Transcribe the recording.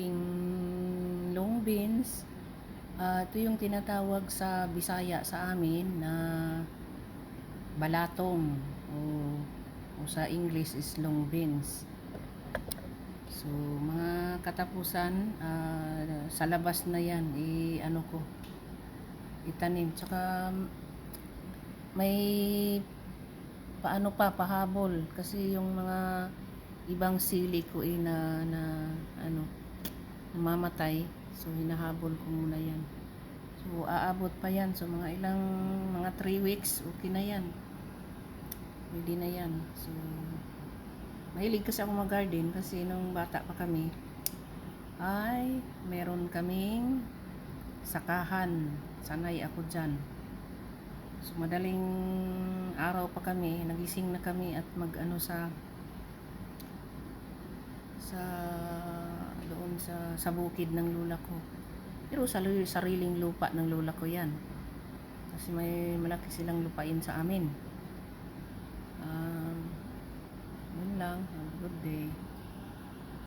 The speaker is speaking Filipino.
aking long beans. Ah, ito yung tinatawag sa Bisaya sa amin na balatong o, o sa English is long beans. So, mga katapusan, ah, sa labas na yan, i ano ko, itanim. Tsaka, may paano pa, pahabol. Kasi yung mga ibang sili ko eh na, na ano, namamatay. So, hinahabol ko muna yan. So, aabot pa yan. So, mga ilang, mga 3 weeks, okay na yan. Pwede na yan. So, mahilig kasi ako mag-garden kasi nung bata pa kami, ay, meron kaming sakahan. Sanay ako dyan. So, madaling araw pa kami, nagising na kami at mag-ano sa sa sa sa bukid ng lula ko. Pero sa sariling lupa ng lula ko 'yan. Kasi may malaki silang lupain sa amin. Um, yun lang. Have a good day.